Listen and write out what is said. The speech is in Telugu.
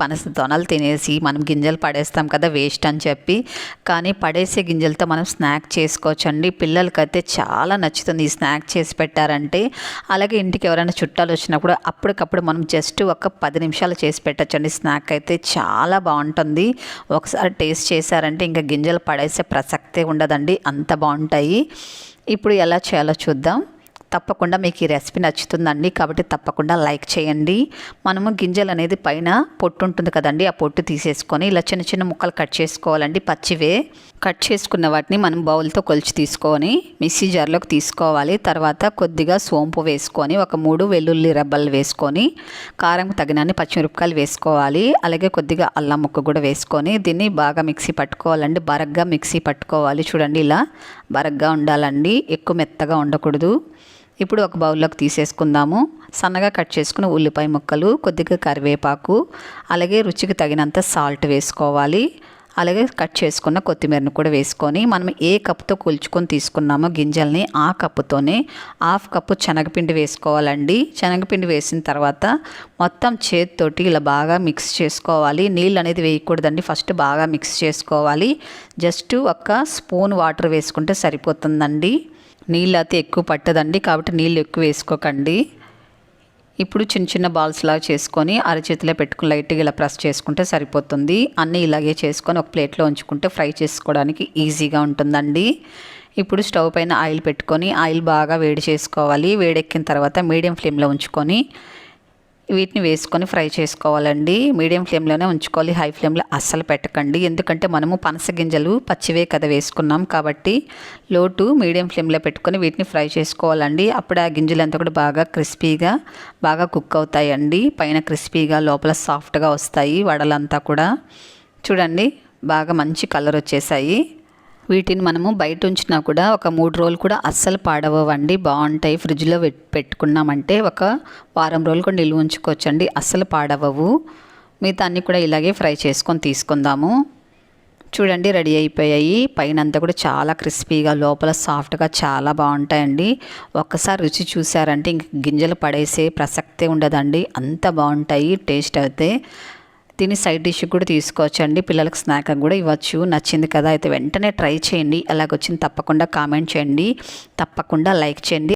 పనస తొనలు తినేసి మనం గింజలు పడేస్తాం కదా వేస్ట్ అని చెప్పి. కానీ పడేసే గింజలతో మనం స్నాక్ చేసుకోవచ్చండి. పిల్లలకైతే చాలా నచ్చుతుంది ఈ స్నాక్ చేసి పెట్టారంటే. అలాగే ఇంటికి ఎవరైనా చుట్టాలు వచ్చినప్పుడు అప్పటికప్పుడు మనం జస్ట్ ఒక పది నిమిషాలు చేసి పెట్టచ్చండి. స్నాక్ అయితే చాలా బాగుంటుంది. ఒకసారి టేస్ట్ చేశారంటే ఇంకా గింజలు పడేసే ప్రసక్తే ఉండదండి. అంత బాగుంటాయి. ఇప్పుడు ఎలా చేయాలో చూద్దాం. తప్పకుండా మీకు ఈ రెసిపీ నచ్చుతుందండి. కాబట్టి తప్పకుండా లైక్ చేయండి. మనము గింజలు అనేది పైన పొట్టు ఉంటుంది కదండి ఆ పొట్టు తీసేసుకొని ఇలా చిన్న చిన్న ముక్కలు కట్ చేసుకోవాలండి పచ్చివే. కట్ చేసుకున్న వాటిని మనం బౌల్తో కొలిచి తీసుకొని మిక్సీ జార్లోకి తీసుకోవాలి. తర్వాత కొద్దిగా సోంపు వేసుకొని ఒక మూడు వెల్లుల్లి రెబ్బలు వేసుకొని కారం తగినన్ని పచ్చిమిరపకాయలు వేసుకోవాలి. అలాగే కొద్దిగా అల్లం ముక్క కూడా వేసుకొని దీన్ని బాగా మిక్సీ పట్టుకోవాలండి. బరగ్గా మిక్సీ పట్టుకోవాలి. చూడండి ఇలా బరగ్గా ఉండాలండి. ఎక్కువ మెత్తగా ఉండకూడదు. ఇప్పుడు ఒక బౌల్లోకి తీసేసుకుందాము. సన్నగా కట్ చేసుకున్న ఉల్లిపాయ ముక్కలు కొద్దిగా కరివేపాకు అలాగే రుచికి తగినంత సాల్ట్ వేసుకోవాలి. అలాగే కట్ చేసుకున్న కొత్తిమీరను కూడా వేసుకొని మనం ఏ కప్పుతో కూల్చుకొని తీసుకున్నామో గింజల్ని ఆ కప్పుతోనే హాఫ్ కప్పు శనగపిండి వేసుకోవాలండి. శనగపిండి వేసిన తర్వాత మొత్తం చేతితోటి ఇలా బాగా మిక్స్ చేసుకోవాలి. నీళ్ళు అనేది వేయకూడదండి. ఫస్ట్ బాగా మిక్స్ చేసుకోవాలి. జస్ట్ ఒక స్పూన్ వాటర్ వేసుకుంటే సరిపోతుందండి. నీళ్ళు అయితే ఎక్కువ పట్టదండి. కాబట్టి నీళ్ళు ఎక్కువ వేసుకోకండి. ఇప్పుడు చిన్న చిన్న బాల్స్ లాగా చేసుకొని అరచేతిలో పెట్టుకుని లైట్గా ఇలా ప్రెస్ చేసుకుంటే సరిపోతుంది. అన్నీ ఇలాగే చేసుకొని ఒక ప్లేట్లో ఉంచుకుంటే ఫ్రై చేసుకోవడానికి ఈజీగా ఉంటుందండి. ఇప్పుడు స్టవ్ పైన ఆయిల్ పెట్టుకొని ఆయిల్ బాగా వేడి చేసుకోవాలి. వేడెక్కిన తర్వాత మీడియం ఫ్లేమ్లో ఉంచుకొని వీటిని వేసుకొని ఫ్రై చేసుకోవాలండి. మీడియం ఫ్లేమ్లోనే ఉంచుకోవాలి. హై ఫ్లేమ్లో అస్సలు పెట్టకండి. ఎందుకంటే మనము పనస గింజలు పచ్చివే కదా వేసుకున్నాం కాబట్టి లో టు మీడియం ఫ్లేమ్లో పెట్టుకొని వీటిని ఫ్రై చేసుకోవాలండి. అప్పుడు ఆ గింజలంతా కూడా బాగా క్రిస్పీగా బాగా కుక్ అవుతాయండి. పైన క్రిస్పీగా లోపల సాఫ్ట్గా వస్తాయి వడలంతా కూడా. చూడండి బాగా మంచి కలర్ వచ్చేసాయి. వీటిని మనము బయట ఉంచినా కూడా ఒక మూడు రోజులు కూడా అస్సలు పాడవండి బాగుంటాయి. ఫ్రిడ్జ్లో పెట్టుకున్నామంటే ఒక వారం రోజులు కూడా నిల్వ ఉంచుకోవచ్చండి. అస్సలు పాడవవు. మిగతా అన్నీ కూడా ఇలాగే ఫ్రై చేసుకొని తీసుకుందాము. చూడండి రెడీ అయిపోయాయి. పైన అంతా కూడా చాలా క్రిస్పీగా లోపల సాఫ్ట్గా చాలా బాగుంటాయండి. ఒక్కసారి రుచి చూసారంటే ఇంక గింజలు పడేసే ప్రసక్తే ఉండదండి. అంత బాగుంటాయి. టేస్ట్ అయితే దీన్ని సైడ్ డిష్ కూడా తీసుకోవచ్చండి. పిల్లలకు స్నాక్ కూడా ఇవ్వచ్చు. నచ్చింది కదా అయితే వెంటనే ట్రై చేయండి. అలాగొచ్చింది తప్పకుండా కామెంట్ చేయండి. తప్పకుండా లైక్ చేయండి.